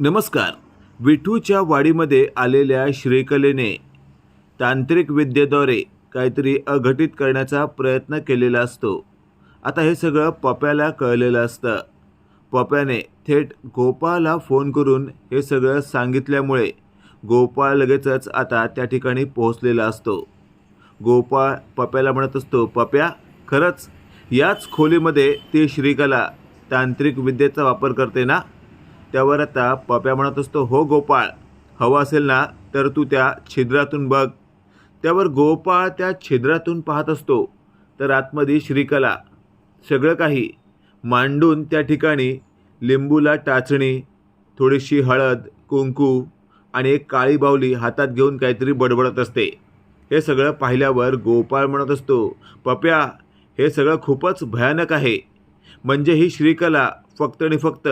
नमस्कार. विठूच्या वाडीमध्ये आलेल्या श्रीकलेने तांत्रिक विद्येद्वारे काहीतरी अघटित करण्याचा प्रयत्न केलेला असतो. आता हे सगळं पप्याला कळलेलं असतं. पप्याने थेट गोपाळला फोन करून हे सगळं सांगितल्यामुळे गोपाळ लगेचच आता त्या ठिकाणी पोहोचलेला असतो. गोपाळ पप्याला म्हणत असतो पप्या खरंच याच खोलीमध्ये ती श्रीकला तांत्रिक विद्येचा वापर करते ना? त्यावर आता पप्या म्हणत असतो हो गोपाळ हवं असेल ना तर तू त्या छिद्रातून बघ. त्यावर गोपाळ त्या छिद्रातून पाहत असतो. तर आतमध्ये श्रीकला सगळं काही. मांडून त्या ठिकाणी लिंबूला टाचणी थोडीशी हळद कुंकू आणि एक काळी बावली हातात घेऊन काहीतरी बडबडत असते. हे सगळं पाहिल्यावर गोपाळ म्हणत असतो पप्या हे सगळं खूपच भयानक आहे. म्हणजे ही श्रीकला फक्त आणि फक्त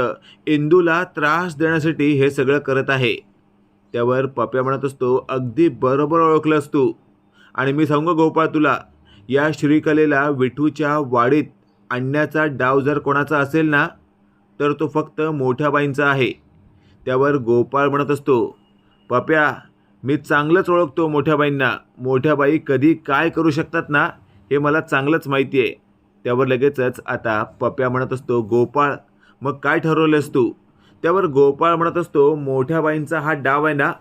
इंदूला त्रास देण्यासाठी हे सगळं करत आहे. त्यावर पप्या म्हणत असतो अगदी बरोबर ओळखलंस तू. आणि मी सांगू गोपाळ तुला या श्रीकलेला विठूच्या वाडीत आणण्याचा डाव जर कोणाचा असेल ना तर तो फक्त मोठ्या बाईंचा आहे. त्यावर गोपाळ म्हणत असतो पप्या मी चांगलंच ओळखतो मोठ्या बाईंना. मोठ्या बाई कधी काय करू शकतात ना हे मला चांगलंच माहिती आहे त्यावर लगेचच आता पप्या म्हणत असतो गोपाळ मग काय ठरवलंस तू? त्यावर गोपाळ म्हणत असतो मोठ्या बाईंचा हा डाव आहे ना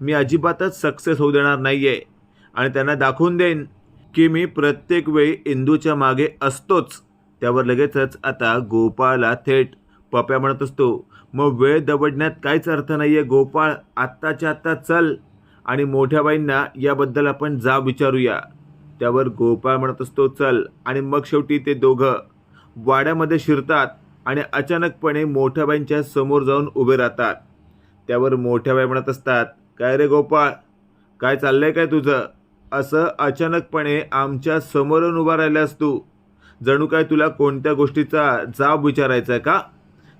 मी अजिबातच सक्सेस होऊ देणार नाही आहे आणि त्यांना दाखवून देईन की मी प्रत्येक वेळी इंदूच्या मागे असतोच. त्यावर लगेचच आता गोपाळला थेट पप्या म्हणत असतो मग वेळ दबडण्यात काहीच अर्थ नाही आहे गोपाळ आत्ताच्या आत्ता चल आणि मोठ्या बाईंना याबद्दल आपण जा विचारूया. त्यावर गोपाळ म्हणत असतो चल. आणि मग शेवटी ते दोघं वाड्यामध्ये शिरतात. आणि अचानकपणे मोठ्याबाईंच्या समोर जाऊन उभे राहतात. त्यावर मोठ्याबाई म्हणत असतात काय रे गोपाळ? काय चाललंय काय तुझं? असं अचानकपणे आमच्या समोरून उभा राहिल्यास तू. जणू काय तुला कोणत्या गोष्टीचा जाब विचारायचा आहे का?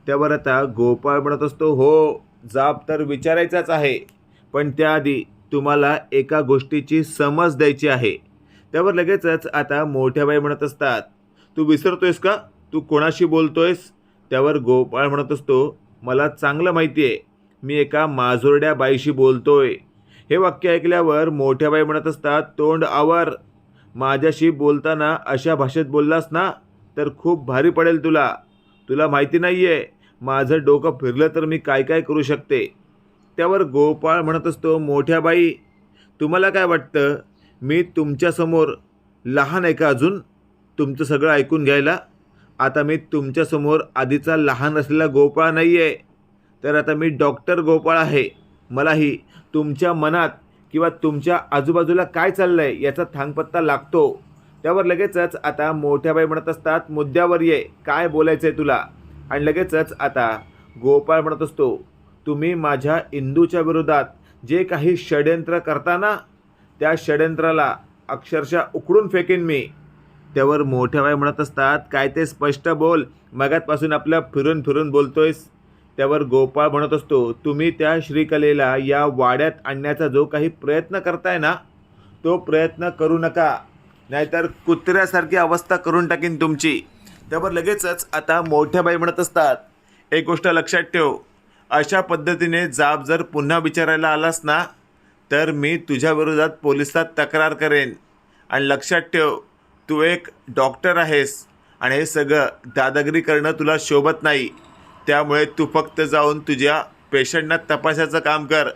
त्यावर आता गोपाळ म्हणत असतो हो जाब तर विचारायचाच आहे पण त्याआधी तुम्हाला एका गोष्टीची समज द्यायची आहे. त्यावर लगेचच आता मोठ्या बाई म्हणत असतात तू विसरतोयस का? तू कोणाशी बोलतोयस? त्यावर गोपाळ म्हणत असतो मला चांगलं माहिती आहे मी एका माजोरड्या बाईशी बोलतोय. हे वाक्य ऐकल्यावर मोठ्या बाई म्हणत असतात तोंड आवर माझ्याशी बोलताना अशा भाषेत बोललास ना तर खूप भारी पडेल तुला. तुला माहिती नाही आहे माझं डोकं फिरलं तर मी काय काय करू शकते. त्यावर गोपाळ म्हणत असतो मोठ्या बाई तुम्हाला काय वाटतं? मी तुमच्यासमोर लहान आहे का अजून? तुमचं सगळं ऐकून घ्यायला? आता मी तुमच्यासमोर आधीचा लहान असलेला गोपाळ नाही आहे तर आता मी डॉक्टर गोपाळ आहे. मलाही तुमच्या मनात किंवा तुमच्या आजूबाजूला काय चाललं आहे याचा थांगपत्ता लागतो. त्यावर लगेचच आता मोठ्या बाई म्हणत असतात मुद्द्यावर ये. काय बोलायचं आहे तुला? आणि लगेचच आता गोपाळ म्हणत असतो तुम्ही माझ्या इंदूच्या विरोधात जे काही षड्यंत्र करताना त्या षडयंत्राला अक्षरशः उकडून फेकेन मी. त्यावर मोठ्या बाई म्हणत असतात काय ते स्पष्ट बोल. मगातपासून आपल्या फिरून फिरून बोलतोयस. त्यावर गोपाळ म्हणत असतो तुम्ही त्या श्रीकलेला या वाड्यात आणण्याचा जो काही प्रयत्न करताय ना तो प्रयत्न करू नका. नाहीतर कुत्र्यासारखी अवस्था करून टाकीन तुमची. त्यावर लगेचच आता मोठ्या बाई म्हणत असतात एक गोष्ट लक्षात ठेव. अशा पद्धतीने जाब जर पुन्हा विचारायला आलास ना तर मी तुझ्या विरोधात पोलिसात तक्रार करेन. आणि लक्षात ठेव तू एक डॉक्टर आहेस आणि हे सगळं दादागिरी करणं तुला शोभत नाही. त्यामुळे तू फक्त जाऊन तुझ्या पेशंटना तपासायचं काम कर.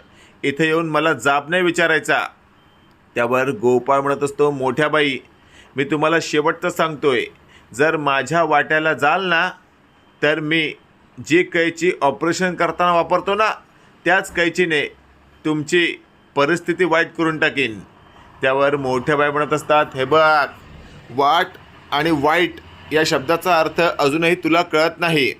इथे येऊन मला जाब नाही विचारायचा. त्यावर गोपाळ म्हणत असतो मोठ्या बाई मी तुम्हाला शेवटचं सांगतोय जर माझ्या वाट्याला जाल ना तर मी जी कैची ऑपरेशन करताना वापरतो ना त्याच कैचीने तुमची परिस्थिती वाईट करून टाकीन. त्यावर मोठ्या बाई म्हणत असतात हे बघ वाट आणि वाईट या शब्दाचा अर्थ अजूनही तुला कळत नाही.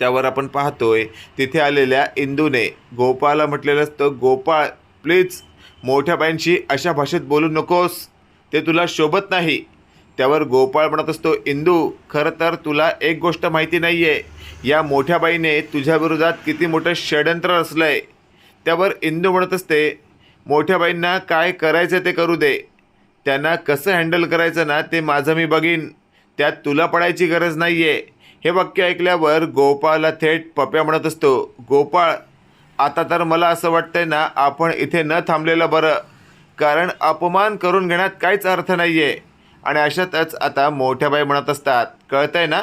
त्यावर आपण पाहतोय तिथे आलेल्या इंदूने गोपाळला म्हटलेलं असतं गोपाळ प्लीज मोठ्या बाईंशी अशा भाषेत बोलू नकोस. ते तुला शोभत नाही. त्यावर गोपाळ म्हणत असतो इंदू खरं तर तुला एक गोष्ट माहिती नाही आहे या मोठ्या बाईने तुझ्या विरोधात किती मोठं षड्यंत्र रचलं आहे त्यावर इंदू म्हणत असते मोठ्या बाईंना काय करायचं ते करू दे. त्यांना कसं हँडल करायचं ना ते माझं मी बघीन. त्यात तुला पडायची गरज नाही आहे हे वाक्य ऐकल्यावर गोपाळला थेट पप्या म्हणत असतो गोपाळ आता तर मला असं वाटतंय ना आपण इथे न थांबलेलं बरं. कारण अपमान करून घेण्यात काहीच अर्थ नाही आहे आणि अशातच आता मोठ्या बाई म्हणत असतात कळतंय ना?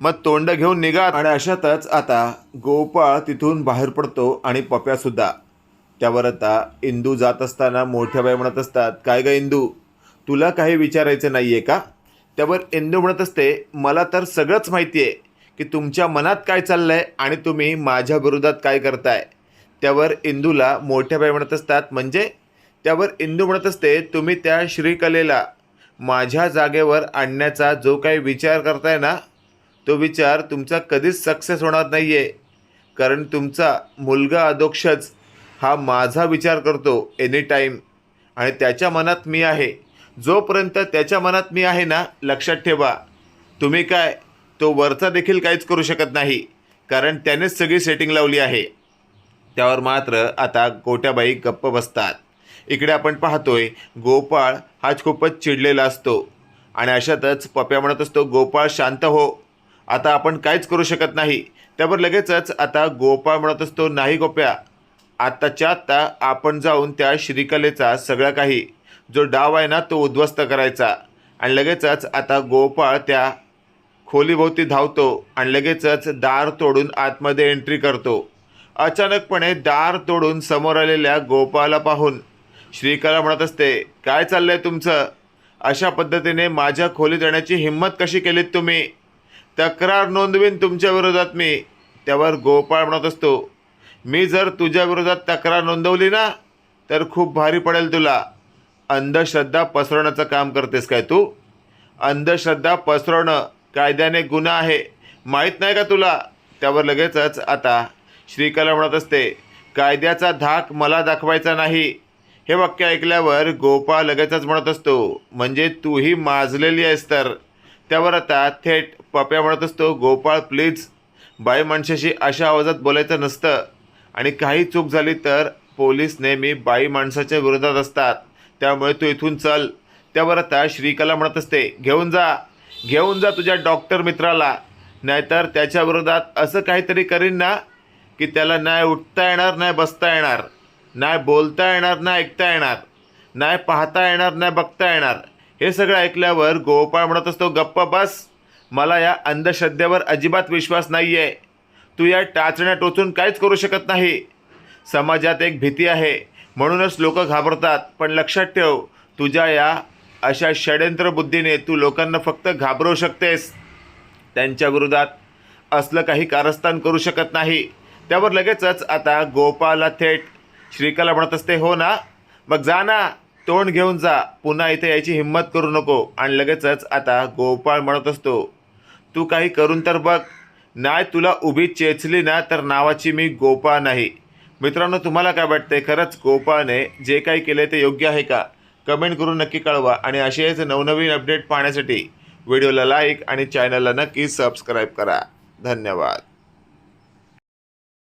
मग तोंड घेऊन निघा. आणि अशातच आता गोपाळ तिथून बाहेर पडतो आणि पप्यासुद्धा त्यावर आता इंदू जात असताना मोठ्या बाई म्हणत असतात काय ग इंदू? तुला काही विचारायचं नाही आहे का? त्यावर इंदू म्हणत असते मला तर सगळंच माहिती आहे की तुमच्या मनात काय चाललं आहे आणि तुम्ही माझ्या विरोधात काय करताय. त्यावर इंदूला मोठ्या बाई म्हणत असतात म्हणजे? त्यावर इंदू म्हणत असते तुम्ही त्या श्रीकलेला माझ्या जागेवर आणण्याचा जो काही विचार करताय ना तो विचार तुमचा कधीच सक्सेस होणार नाही आहे कारण तुमचा मुलगा अधोक्षच हा माझा विचार करतो एनी टाईम आणि त्याच्या मनात मी आहे. जोपर्यंत त्याच्या मनात मी आहे ना लक्षात ठेवा. तुम्ही काय तो वरचा देखील काहीच करू शकत नाही कारण त्यानेच सगळी सेटिंग लावली आहे. त्यावर मात्र आता गोट्याबाई गप्प बसतात. इकडे आपण पाहतोय गोपाळ हाच खूपच चिडलेला असतो. आणि अशातच पप्या म्हणत असतो गोपाळ शांत हो. आता आपण काहीच करू शकत नाही. त्यावर लगेचच आता गोपाळ म्हणत असतो नाही गोप्या. आत्ताच्या आत्ता आपण जाऊन त्या श्रीकलेचा सगळा काही जो डाव आहे ना तो उद्ध्वस्त करायचा. आणि लगेचच आता गोपाळ त्या खोलीभोवती धावतो आणि लगेचच दार तोडून आतमध्ये एंट्री करतो. अचानकपणे दार तोडून समोर आलेल्या गोपाळला पाहून श्रीकला म्हणत असते काय चाललंय तुमचं? अशा पद्धतीने माझ्या खोलीत येण्याची हिंमत कशी केलीत तुम्ही? तक्रार नोंदवीन तुमच्या विरोधात मी. त्यावर गोपाळ म्हणत असतो मी जर तुझ्या विरोधात तक्रार नोंदवली ना तर खूप भारी पडेल तुला. अंधश्रद्धा पसरवण्याचं काम करतेस काय तू? अंधश्रद्धा पसरवणं कायद्याने गुन्हा आहे. माहीत नाही का तुला? त्यावर लगेचच आता श्रीकला म्हणत असते कायद्याचा धाक मला दाखवायचा नाही. हे वाक्य ऐकल्यावर गोपाळ लगेचच म्हणत असतो म्हणजे तूही माजलेली आहेस तर. त्यावर आता थेट पप्या म्हणत असतो गोपाळ प्लीज बाई माणसाशी अशा आवाजात बोलायचं नसतं. आणि काही चूक झाली तर पोलीस नेहमी बाई माणसाच्या विरोधात असतात. त्यामुळे तू इथून चल. त्यावर आता श्रीकला म्हणत असते घेऊन जा. घेऊन जा तुझ्या डॉक्टर मित्राला. नाहीतर त्याच्या विरोधात असं काहीतरी करीन ना की त्याला नाही उठता येणार नाही बसता येणार. नाही बोलता येणार नाही ऐकता येणार. नाही पाहता येणार नाही बघता येणार. हे सगळं ऐकल्यावर गोपाळ म्हणत असतो गप्प बस. मला या अंधश्रद्धेवर अजिबात विश्वास नाही आहे तू या टाचण्या टोचून काहीच करू शकत नाही. समाजात एक भीती आहे. म्हणूनच लोक घाबरतात. पण लक्षात ठेव तुझ्या या अशा षड्यंत्र बुद्धीने तू लोकांना फक्त घाबरवू शकतेस. त्यांच्या विरोधात असलं काही कारस्थान करू शकत नाही. त्यावर लगेचच आता गोपाला थेट श्रीकला म्हणत असते हो ना मग जा ना तोंड घेऊन जा पुन्हा इथे यायची हिंमत करू नको. आणि लगेचच आता गोपाळ म्हणत असतो तू काही करून तर बघ. नाही तुला उभी चेचली ना तर नावाची मी गोपाळ नाही. मित्रांनो तुम्हाला काय वाटते खरंच गोपाळने जे काही केलं ते योग्य आहे का? कमेंट करून नक्की कळवा आणि असेच नवनवीन अपडेट पाहण्यासाठी व्हिडिओला लाईक आणि चॅनलला नक्की सबस्क्राईब करा. धन्यवाद.